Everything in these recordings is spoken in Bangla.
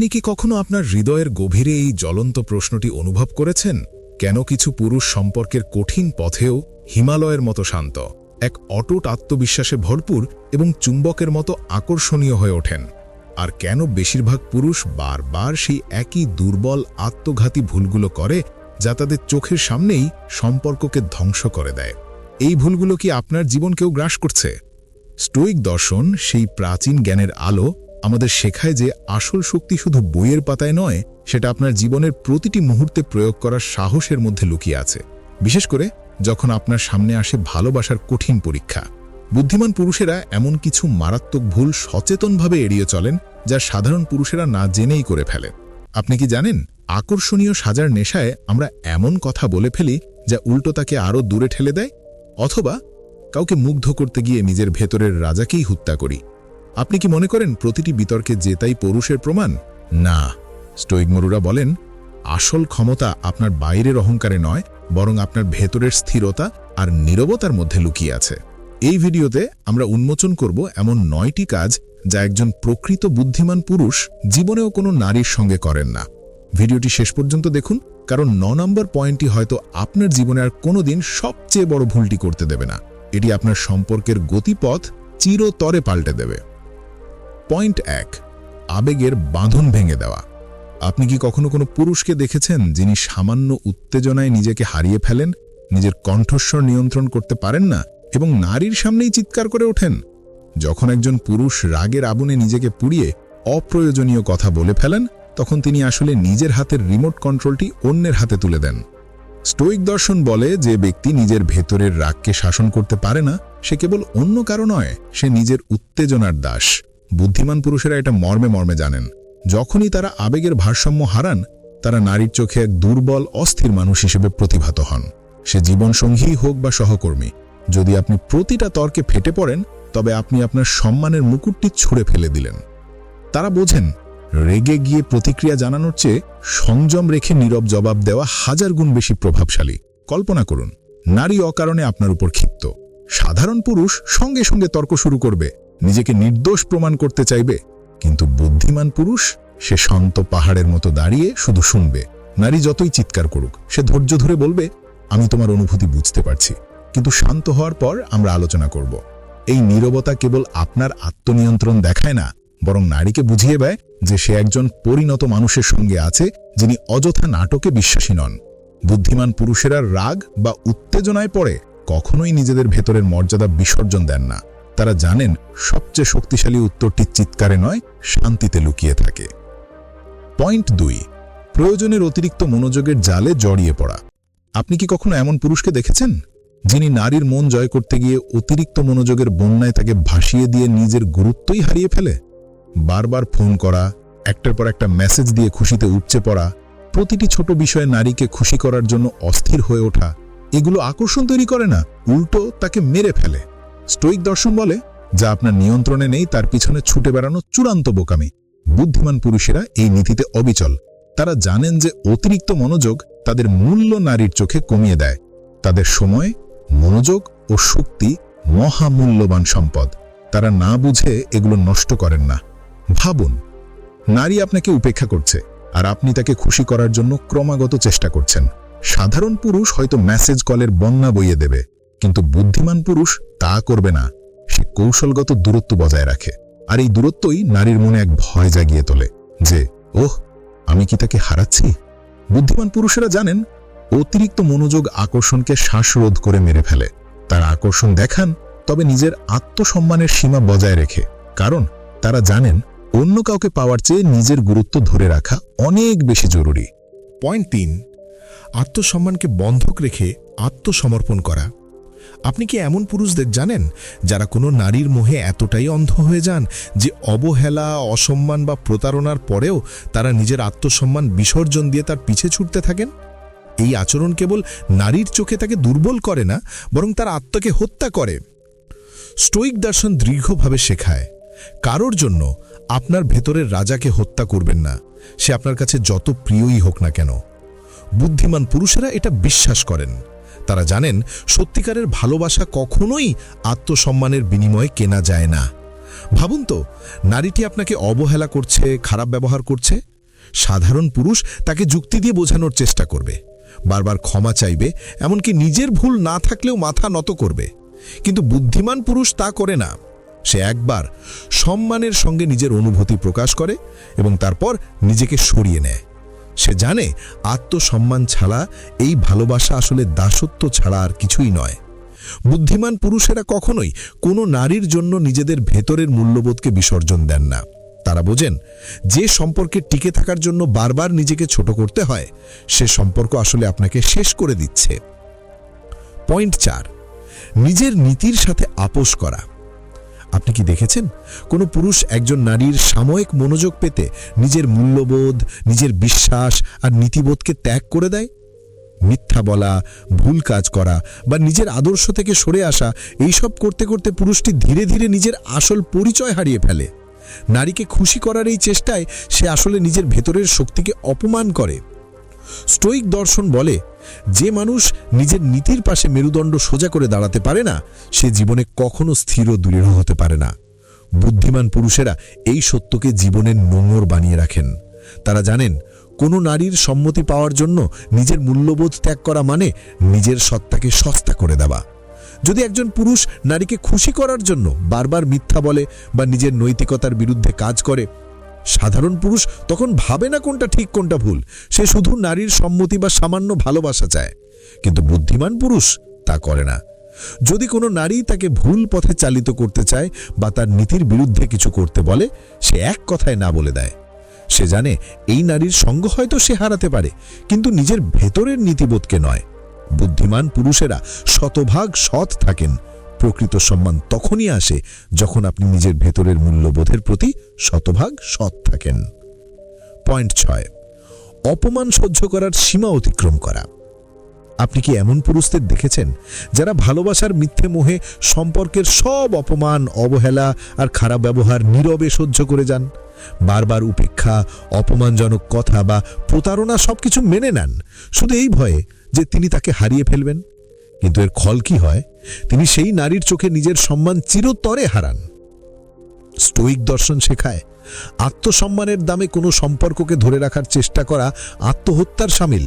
আপনি কি কখনো আপনার হৃদয়ের গভীরে এই জ্বলন্ত প্রশ্নটি অনুভব করেছেন? কেন কিছু পুরুষ সম্পর্কের কঠিন পথেও হিমালয়ের মতো শান্ত, এক অটুট আত্মবিশ্বাসে ভরপুর এবং চুম্বকের মতো আকর্ষণীয় হয়ে ওঠেন? আর কেন বেশিরভাগ পুরুষ বারবার সেই একই দুর্বল আত্মঘাতী ভুলগুলো করে, যা তাদের চোখের সামনেই সম্পর্ককে ধ্বংস করে দেয়? এই ভুলগুলো কি আপনার জীবনকেও গ্রাস করছে? স্টোইক দর্শন সেই প্রাচীন জ্ঞানের আলো আমাদের শেখায় যে আসল শক্তি শুধু বইয়ের পাতায় নয়, সেটা আপনার জীবনের প্রতিটি মুহূর্তে প্রয়োগ করার সাহসের মধ্যে লুকিয়ে আছে। বিশেষ করে যখন আপনার সামনে আসে ভালোবাসার কঠিন পরীক্ষা। বুদ্ধিমান পুরুষেরা এমন কিছু মারাত্মক ভুল সচেতনভাবে এড়িয়ে চলেন, যা সাধারণ পুরুষেরা না জেনেই করে ফেলেন। আপনি কি জানেন, আকর্ষণীয় সাজার নেশায় আমরা এমন কথা বলে ফেলি, যা উল্টো তাকে আরও দূরে ঠেলে দেয়? অথবা কাউকে মুগ্ধ করতে গিয়ে নিজের ভেতরের রাজাকেই হত্যা করি। আপনি কি মনে করেন প্রতিটি বিতর্কে জেতাই পুরুষের প্রমাণ? না। স্টোইক মরুরা বলেন, আসল ক্ষমতা আপনার বাইরের অহংকারে নয়, বরং আপনার ভেতরের স্থিরতা আর নীরবতার মধ্যে লুকিয়ে আছে। এই ভিডিওতে আমরা উন্মোচন করব এমন নয়টি কাজ যা একজন প্রকৃত বুদ্ধিমান পুরুষ জীবনেও কোনো নারীর সঙ্গে করেন না। ভিডিওটি শেষ পর্যন্ত দেখুন, কারণ ন নম্বর পয়েন্টটি হয়তো আপনার জীবনে আর কোনোদিন সবচেয়ে বড় ভুলটি করতে দেবে না। এটি আপনার সম্পর্কের গতিপথ চিরতরে পাল্টে দেবে। পয়েন্ট এক, আবেগের বাঁধন ভেঙে দেওয়া। আপনি কি কখনো কোনো পুরুষকে দেখেছেন যিনি সামান্য উত্তেজনায় নিজেকে হারিয়ে ফেলেন, নিজের কণ্ঠস্বর নিয়ন্ত্রণ করতে পারেন না এবং নারীর সামনেই চিৎকার করে ওঠেন? যখন একজন পুরুষ রাগের আগুনে নিজেকে পুড়িয়ে অপ্রয়োজনীয় কথা বলে ফেলেন, তখন তিনি আসলে নিজের হাতের রিমোট কন্ট্রোলটি অন্যের হাতে তুলে দেন। স্টোইক দর্শন বলে যে ব্যক্তি নিজের ভেতরের রাগকে শাসন করতে পারে না, সে কেবল অন্য কারও নয়, সে নিজের উত্তেজনার দাস। বুদ্ধিমান পুরুষেরা এটা মর্মে মর্মে জানেন। যখনই তারা আবেগের ভারসাম্য হারান, তারা নারীর চোখে এক দুর্বল, অস্থির মানুষ হিসেবে প্রতিভাত হন। সে জীবনসঙ্গী হোক বা সহকর্মী, যদি আপনি প্রতিটা তর্কে ফেটে পড়েন, তবে আপনি আপনার সম্মানের মুকুটটি ছুঁড়ে ফেলে দিলেন। তারা বোঝেন, রেগে গিয়ে প্রতিক্রিয়া জানানোর চেয়ে সংযম রেখে নীরব জবাব দেওয়া হাজার গুণ বেশি প্রভাবশালী। কল্পনা করুন, নারী অকারণে আপনার উপর ক্ষিপ্ত। সাধারণ পুরুষ সঙ্গে সঙ্গে তর্ক শুরু করবে। নিজেকে নির্দোষ প্রমাণ করতে চাইবে, কিন্তু বুদ্ধিমান পুরুষ সে শান্ত পাহাড়ের মতো দাঁড়িয়ে শুধু শুনবে। নারী যতই চিৎকার করুক, সে ধৈর্য ধরে বলবে, আমি তোমার অনুভূতি বুঝতে পারছি, কিন্তু শান্ত হওয়ার পর আমরা আলোচনা করব। এই নীরবতা কেবল আপনার আত্মনিয়ন্ত্রণ দেখায় না, বরং নারীকে বুঝিয়ে দেয় যে সে একজন পরিণত মানুষের সঙ্গে আছে, যিনি অযথা নাটকে বিশ্বাসী নন। বুদ্ধিমান পুরুষেরা রাগ বা উত্তেজনায় পড়ে, কখনোই নিজেদের ভেতরের মর্যাদা বিসর্জন দেন না। তারা জানেন সবচেয়ে শক্তিশালী উত্তরটি চিৎকারে নয়, শান্তিতে লুকিয়ে থাকে। পয়েন্ট দুই, প্রয়োজনের অতিরিক্ত মনোযোগের জালে জড়িয়ে পড়া। আপনি কি কখনো এমন পুরুষকে দেখেছেন? যিনি নারীর মন জয় করতে গিয়ে অতিরিক্ত মনোযোগের বন্যায় তাকে ভাসিয়ে দিয়ে নিজের গুরুত্বই হারিয়ে ফেলে? বারবার ফোন করা, একটার পর একটা মেসেজ দিয়ে খুশিতে উপচে পড়া, প্রতিটি ছোট বিষয়ে নারীকে খুশি করার জন্য অস্থির হয়ে ওঠা, এগুলো আকর্ষণ তৈরি করে না, উল্টো তাকে মেরে ফেলে। স্টোইক দর্শন বলে, যা আপনার নিয়ন্ত্রণে নেই, তার পিছনে ছুটে বেড়ানো চূড়ান্ত বোকামি। বুদ্ধিমান পুরুষেরা এই নীতিতে অবিচল। তারা জানেন যে অতিরিক্ত মনোযোগ তাদের মূল্য নারীর চোখে কমিয়ে দেয়। তাদের সময়, মনোযোগ ও শক্তি মহামূল্যবান সম্পদ। তারা না বুঝে এগুলো নষ্ট করেন না। ভাবুন, নারী আপনাকে উপেক্ষা করছে, আর আপনি তাকে খুশি করার জন্য ক্রমাগত চেষ্টা করছেন। সাধারণ পুরুষ হয়তো মেসেজ কলের বন্যা বইয়ে দেবে। কিন্তু বুদ্ধিমান পুরুষ তা করবে না। সে কৌশলগত দূরত্ব বজায় রাখে। আর এই দূরত্বই নারীর মনে এক ভয় জাগিয়ে তোলে যে, ওহ, আমি কি তাকে হারাচ্ছি? বুদ্ধিমান পুরুষেরা জানেন, অতিরিক্ত মনোযোগ আকর্ষণকে শ্বাসরোধ করে মেরে ফেলে। তারা আকর্ষণ দেখান, তবে নিজের আত্মসম্মানের সীমা বজায় রেখে। কারণ তারা জানেন, অন্য কাউকে পাওয়ার চেয়ে নিজের গুরুত্ব ধরে রাখা অনেক বেশি জরুরি। পয়েন্ট তিন, আত্মসম্মানকে বন্ধক রেখে আত্মসমর্পণ করা। আপনি কি এমন পুরুষদের জানেন? যারা কোনো নারীর মোহে এতটাই অন্ধ হয়ে যান যে অবহেলা, অসম্মান বা প্রতারণার পরেও তারা নিজের আত্মসম্মান বিসর্জন দিয়ে তার পিছে ছুটতে থাকেন? এই আচরণ কেবল নারীর চোখে তাকে দুর্বল করে না, বরং তার আত্মাকে হত্যা করে। স্টোইক দর্শন দীর্ঘভাবে শেখায়, কারোর জন্য আপনার ভেতরের রাজাকে হত্যা করবেন না, সে আপনার কাছে যত প্রিয়ই হোক না কেন। বুদ্ধিমান পুরুষেরা এটা বিশ্বাস করেন। তারা জানেন, সত্যিকারের ভালোবাসা কখনোই আত্মসম্মানের বিনিময়ে কেনা যায় না। ভাবুন তো, নারীটি আপনাকে অবহেলা করছে, খারাপ ব্যবহার করছে? সাধারণ পুরুষ তাকে যুক্তি দিয়ে বোঝানোর চেষ্টা করবে। বারবার ক্ষমা চাইবে, এমনকি নিজের ভুল না থাকলেও মাথা নত করবে। কিন্তু বুদ্ধিমান পুরুষ তা করে না। সে একবার সম্মানের সঙ্গে নিজের অনুভূতি প্রকাশ করে এবং তারপর নিজেকে সরিয়ে নেয়। সে জানে আত্মসম্মান ছাড়া এই ভালোবাসা আসলে দাসত্ব ছাড়া আর কিছুই নয়। বুদ্ধিমান পুরুষেরা কখনোই কোনো নারীর জন্য নিজেদের ভেতরের মূল্যবোধকে বিসর্জন দেন না। তারা বোঝেন, যে সম্পর্কে টিকে থাকার জন্য বারবার নিজেকে ছোট করতে হয়, সে সম্পর্ক আসলে আপনাকে শেষ করে দিচ্ছে। পয়েন্ট চার, নিজের নীতির সাথে আপোষ করা। আপনি কি দেখেছেন? কোনো পুরুষ একজন নারীর সাময়িক মনোযোগ পেতে নিজের মূল্যবোধ, নিজের বিশ্বাস আর নীতিবোধকে ত্যাগ করে দেয়? মিথ্যা বলা, ভুল কাজ করা বা নিজের আদর্শ থেকে সরে আসা, এইসব করতে করতে পুরুষটি ধীরে ধীরে নিজের আসল পরিচয় হারিয়ে ফেলে। নারীকে খুশি করার এই চেষ্টায় সে আসলে নিজের ভেতরের শক্তিকে অপমান করে। স্টোইক দর্শন বলে, যে মানুষ নিজের নীতির পাশে মেরুদণ্ড সোজা করে দাঁড়াতে পারে না, সে জীবনে কখনো স্থির ও দৃঢ় হতে পারে না। বুদ্ধিমান পুরুষেরা এই সত্যকে জীবনের নোংর বানিয়ে রাখেন। তারা জানেন, কোনো নারীর সম্মতি পাওয়ার জন্য নিজের মূল্যবোধ ত্যাগ করা মানে নিজের সত্তাকে সস্তা করে দেওয়া। যদি একজন পুরুষ নারীকে খুশি করার জন্য বারবার মিথ্যা বলে বা নিজের নৈতিকতার বিরুদ্ধে কাজ করে সাধারণ পুরুষ তখন ভাবে না কোনটা ঠিক, কোনটা ভুল। সে শুধু নারীর সম্মতি বা সামান্য ভালোবাসা চায়। কিন্তু বুদ্ধিমান পুরুষ তা করে না। যদি কোনো নারী তাকে ভুল পথে চালিত করতে চায় বা তার নীতির বিরুদ্ধে কিছু করতে বলে, সে এক কথায় না বলে দেয়। সে জানে এই নারীর সঙ্গ হয়তো সে হারাতে পারে, কিন্তু নিজের ভেতরের নীতিবোধকে নয়। বুদ্ধিমান পুরুষেরা শতভাগ সৎ থাকেন। প্রকৃত সম্মান তখনই আসে যখন আপনি নিজের ভেতরের মূল্যবোধের প্রতি শতভাগ সৎ থাকেন। পয়েন্ট ছয়, অপমান সহ্য করার সীমা অতিক্রম করা। আপনি কি এমন পুরুষদের দেখেছেন যারা ভালোবাসার মিথ্যে মোহে সম্পর্কের সব অপমান, অবহেলা আর খারাপ ব্যবহার নীরবে সহ্য করে যান? বারবার উপেক্ষা, অপমানজনক কথা বা প্রতারণা সবকিছু মেনে নেন। শুধু এই ভয়ে যে তিনি তাকে হারিয়ে ফেলবেন। কিন্তু এর খল কি হয়? তিনি সেই নারীর চোখে নিজের সম্মান চিরতরে হারান। স্টোইক দর্শন শেখায়, আত্মসম্মানের দামে কোনো সম্পর্ককে ধরে রাখার চেষ্টা করা আত্মহত্যার সামিল।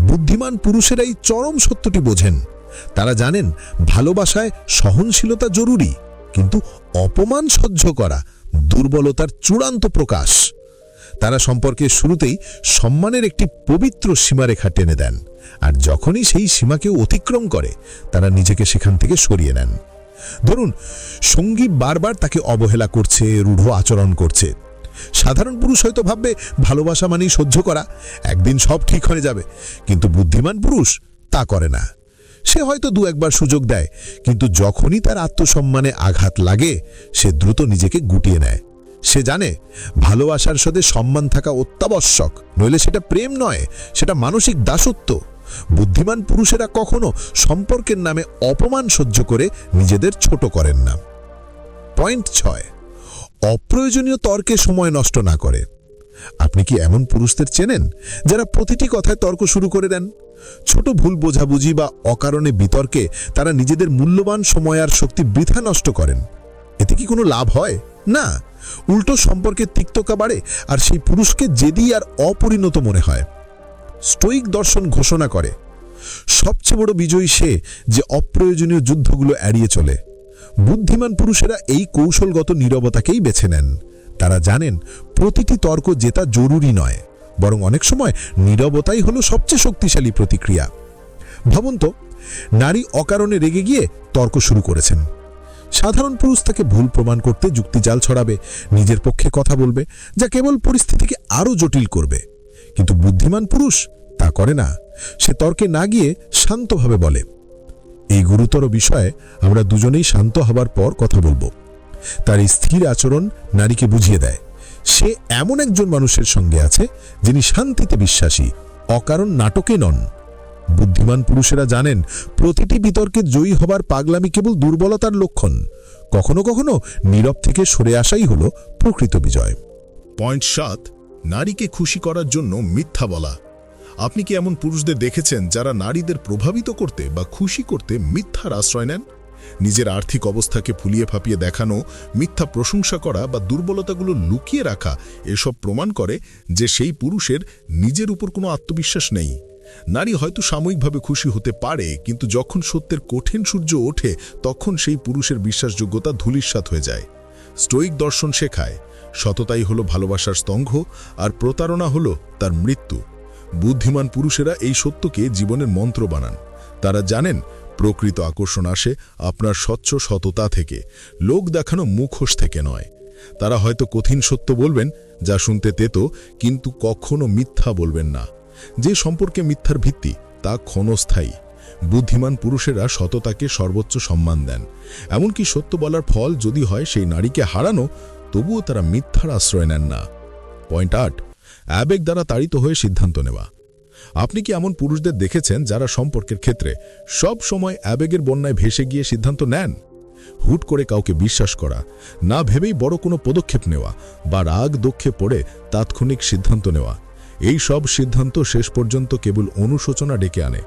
বুদ্ধিমান পুরুষেরাই চরম সত্যটি বোঝেন। তারা জানেন, ভালোবাসায় সহনশীলতা জরুরি, কিন্তু অপমান সহ্য করা দুর্বলতার চূড়ান্ত প্রকাশ। তারা সম্পর্কের শুরুতেই সম্মানের একটি পবিত্র সীমারেখা টেনে দেন। আর যখনই সেই সীমাকে অতিক্রম করে, তারা নিজেকে সেখান থেকে সরিয়ে নেন। ধরুন, সঙ্গী বারবার তাকে অবহেলা করছে, রূঢ় আচরণ করছে। সাধারণ পুরুষ হয়তো ভাববে, ভালোবাসা মানেই সহ্য করা, একদিন সব ঠিক হয়ে যাবে। কিন্তু বুদ্ধিমান পুরুষ তা করে না। সে হয়তো দু একবার সুযোগ দেয়, কিন্তু যখনই তার আত্মসম্মানে আঘাত লাগে, সে দ্রুত নিজেকে গুটিয়ে নেয়। সে জানে ভালোবাসার সাথে সম্মান থাকা অত্যাবশ্যক, নইলে সেটা প্রেম নয়, সেটা মানসিক দাসত্ব। বুদ্ধিমান পুরুষেরা কখনো সম্পর্কের নামে অপমান সহ্য করে নিজেদের ছোট করেন না। পয়েন্ট ছয়, অপ্রয়োজনীয় তর্কে সময় নষ্ট না করে। আপনি কি এমন পুরুষদের চেনেন যারা প্রতিটি কথায় তর্ক শুরু করে দেন? ছোট ভুল বোঝাবুঝি বা অকারণে বিতর্কে তারা নিজেদের মূল্যবান সময় আর শক্তি বৃথা নষ্ট করেন। এতে কি কোনো লাভ হয়? না। উল্টো সম্পর্কে তিক্ততা বাড়ে আর সেই পুরুষকে জেদি আর অপরিণত মনে হয়। স্টোইক দর্শন ঘোষণা করে। সবচেয়ে বড় বিজয়ী সে যে অপ্রয়োজনীয় যুদ্ধগুলো এড়িয়ে চলে। বুদ্ধিমান পুরুষেরা এই কৌশলগত নীরবতাকেই বেছে নেন। তারা জানেন, প্রতিটি তর্ক জেতা জরুরি নয়, বরং অনেক সময় নীরবতাই হলো সবচেয়ে শক্তিশালী প্রতিক্রিয়া। ভাবুন তো, নারী অকারণে রেগে গিয়ে তর্ক শুরু করেছেন। সাধারণ পুরুষ তাকে ভুল প্রমাণ করতে যুক্তিজাল ছড়াবে, নিজের পক্ষে কথা বলবে, যা কেবল পরিস্থিতিকে আরও জটিল করবে। কিন্তু বুদ্ধিমান পুরুষ তা করে না। সে তর্কে না গিয়ে শান্তভাবে বলে, এই গুরুতর বিষয়ে আমরা দুজনেই শান্ত হবার পর কথা বলব। তার স্থির আচরণ নারীকে বুঝিয়ে দেয়, সে এমন একজন মানুষের সঙ্গে আছে যিনি শান্তিতে বিশ্বাসী, অকারণ নাটকে নন। বুদ্ধিমান পুরুষেরা জানেন, প্রতিটি বিতর্কে জয়ী হবার পাগলামি কেবল দুর্বলতার লক্ষণ। কখনো কখনো নীরব থেকে সরে আসাই হল প্রকৃত বিজয়। পয়েন্ট সাত, নারীকে খুশি করার জন্য মিথ্যা বলা। আপনি কি এমন পুরুষদের দেখেছেন যারা নারীদের প্রভাবিত করতে বা খুশি করতে মিথ্যার আশ্রয় নেন? নিজের আর্থিক অবস্থাকে ফুলিয়ে ফাঁপিয়ে দেখানো, মিথ্যা প্রশংসা করা বা দুর্বলতাগুলো লুকিয়ে রাখা, এসব প্রমাণ করে যে সেই পুরুষের নিজের উপর কোনো আত্মবিশ্বাস নেই। নারী হয়তো সাময়িকভাবে খুশি হতে পারে, কিন্তু যখন সত্যের কঠিন সূর্য ওঠে, তখন সেই পুরুষের বিশ্বাসযোগ্যতা ধূলিসাৎ হয়ে যায়। স্টোইক দর্শন শেখায়, সততাই হলো ভালোবাসার স্তম্ভ, আর প্রতারণা হলো তার মৃত্যু। বুদ্ধিমান পুরুষেরা এই সত্যকে জীবনের মন্ত্র বানান। তারা জানেন, প্রকৃত আকর্ষণ আসে আপনার স্বচ্ছ সততা থেকে, লোক দেখানো মুখোশ থেকে নয়। তারা হয়তো কঠিন সত্য বলবেন, যা শুনতে তেতো, কিন্তু কখনো মিথ্যা বলবেন না। যে সম্পর্কে মিথ্যার ভিত্তি, তা ক্ষণস্থায়ী। বুদ্ধিমান পুরুষেরা সততাকে সর্বোচ্চ সম্মান দেন। এমনকি সত্য বলার ফল যদি হয় সেই নারীকে হারানো, তবুও তারা মিথ্যার আশ্রয় নেন না। পয়েন্ট আট, আবেগ দ্বারা তাড়িত হয়ে সিদ্ধান্ত নেওয়া। আপনি কি এমন পুরুষদের দেখেছেন যারা সম্পর্কের ক্ষেত্রে সব সময় আবেগের বন্যায় ভেসে গিয়ে সিদ্ধান্ত নেন? হুট করে কাউকে বিশ্বাস করা, না ভেবেই বড় কোনো পদক্ষেপ নেওয়া বা রাগ দক্ষে পড়ে তাৎক্ষণিক সিদ্ধান্ত নেওয়া। এই সব সিদ্ধান্ত শেষ পর্যন্ত কেবল অনুশোচনা ডেকে আনে।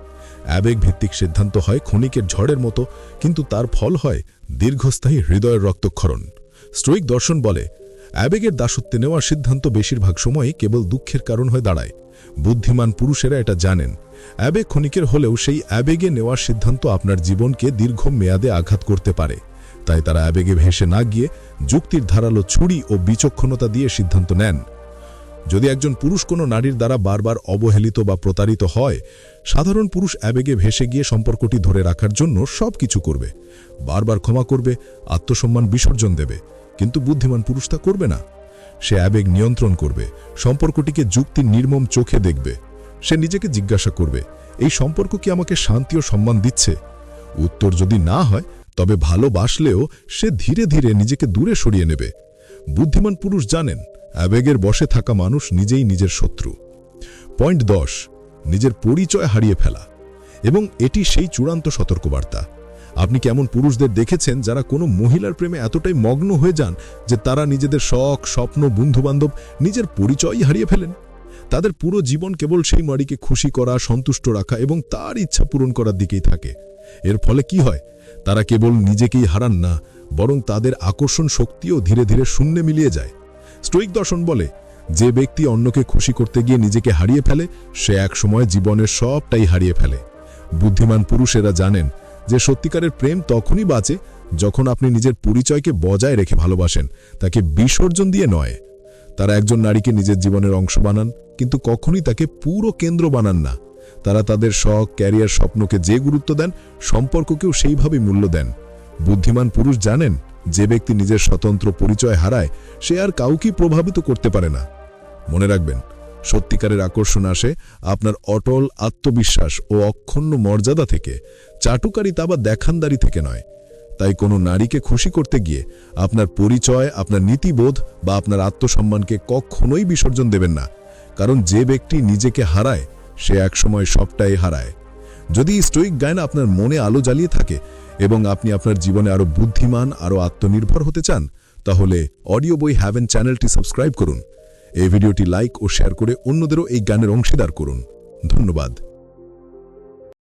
আবেগ ভিত্তিক সিদ্ধান্ত হয় ক্ষণিকের ঝড়ের মতো, কিন্তু তার ফল হয় দীর্ঘস্থায়ী হৃদয়ের রক্তক্ষরণ। স্টোইক দর্শন বলে, আবেগের দাসত্বে নেওয়ার সিদ্ধান্ত বেশিরভাগ সময়ই কেবল দুঃখের কারণ হয়ে দাঁড়ায়। বুদ্ধিমান পুরুষেরা এটা জানেন। আবেগ ক্ষণিকের হলেও সেই আবেগে নেওয়ার সিদ্ধান্ত আপনার জীবনকে দীর্ঘ মেয়াদে আঘাত করতে পারে। তাই তারা আবেগে ভেসে না গিয়ে যুক্তির ধারালো ছুরি ও বিচক্ষণতা দিয়ে সিদ্ধান্ত নেন। যদি একজন পুরুষ কোনো নারীর দ্বারা বারবার অবহেলিত বা প্রতারিত হয়, সাধারণ পুরুষ আবেগে ভেসে গিয়ে সম্পর্কটি ধরে রাখার জন্য সব কিছু করবে। বারবার ক্ষমা করবে, আত্মসম্মান বিসর্জন দেবে, কিন্তু বুদ্ধিমান পুরুষ তা করবে না। সে আবেগ নিয়ন্ত্রণ করবে, সম্পর্কটিকে যুক্তির নির্মম চোখে দেখবে, সে নিজেকে জিজ্ঞাসা করবে, এই সম্পর্ক কি আমাকে শান্তি ও সম্মান দিচ্ছে? উত্তর যদি না হয়, তবে ভালোবাসলেও সে ধীরে ধীরে নিজেকে দূরে সরিয়ে নেবে। বুদ্ধিমান পুরুষ জানেন, আবেগের বসে থাকা মানুষ নিজেই নিজের শত্রু। পয়েন্ট দশ, নিজের পরিচয় হারিয়ে ফেলা। এবং এটি সেই চূড়ান্ত সতর্কবার্তা। আপনি কেমন পুরুষদের দেখেছেন যারা কোনো মহিলার প্রেমে এতটাই মগ্ন হয়ে যান যে তারা নিজেদের শখ, স্বপ্ন, বন্ধুবান্ধব নিজের পরিচয়ই হারিয়ে ফেলেন? তাদের পুরো জীবন কেবল সেই মাড়িকে খুশি করা, সন্তুষ্ট রাখা এবং তার ইচ্ছা পূরণ করার দিকেই থাকে। এর ফলে কি হয়? তারা কেবল নিজেকেই হারান না বরং তাদের আকর্ষণ শক্তিও ধীরে ধীরে শূন্যে মিলিয়ে যায়। স্টোইক দর্শন বলে, যে ব্যক্তি অন্যকে খুশি করতে গিয়ে নিজেকে হারিয়ে ফেলে, সে একসময় জীবনের সবটাই হারিয়ে ফেলে। বুদ্ধিমান পুরুষেরা জানেন যে সত্যিকারের প্রেম তখনই বাঁচে যখন আপনি নিজের পরিচয়কে বজায় রেখে ভালোবাসেন, তাকে বিসর্জন দিয়ে নয়। তারা একজন নারীকে নিজের জীবনের অংশ বানান, কিন্তু কখনই তাকে পুরো কেন্দ্র বানান না। তারা তাদের শখ, ক্যারিয়ার, স্বপ্নকে যে গুরুত্ব দেন, সম্পর্ককেও সেইভাবে মূল্য দেন। বুদ্ধিমান পুরুষ জানেন, যে ব্যক্তি নিজের স্বতন্ত্র পরিচয় হারায়, সে আর কাউকেই প্রভাবিত করতে পারে না। মনে রাখবেন, সত্যিকারের আকর্ষণ আসে আপনার অটল আত্মবিশ্বাস ও অক্ষুণ্ণ মর্যাদা থেকে। চাটুকারিতা বা দেখানদারি থেকে নয়। তাই কোনো নারীকে খুশি করতে গিয়ে আপনার পরিচয়, আপনার নীতিবোধ বা আপনার আত্মসম্মানকে কখনোই বিসর্জন দেবেন না। কারণ যে ব্যক্তি নিজেকে হারায়, সে একসময় সবটাই হারায়। যদি স্টোয়িক গায়না আপনার মনে আলো জ্বালিয়ে থাকে এবং আপনি আপনার জীবনে আরও বুদ্ধিমান আরও আত্মনির্ভর হতে চান, তাহলে অডিও বই হ্যাভেন চ্যানেলটি সাবস্ক্রাইব করুন। এই ভিডিওটি লাইক ও শেয়ার করে অন্যদেরও এই গানের অংশীদার করুন। ধন্যবাদ।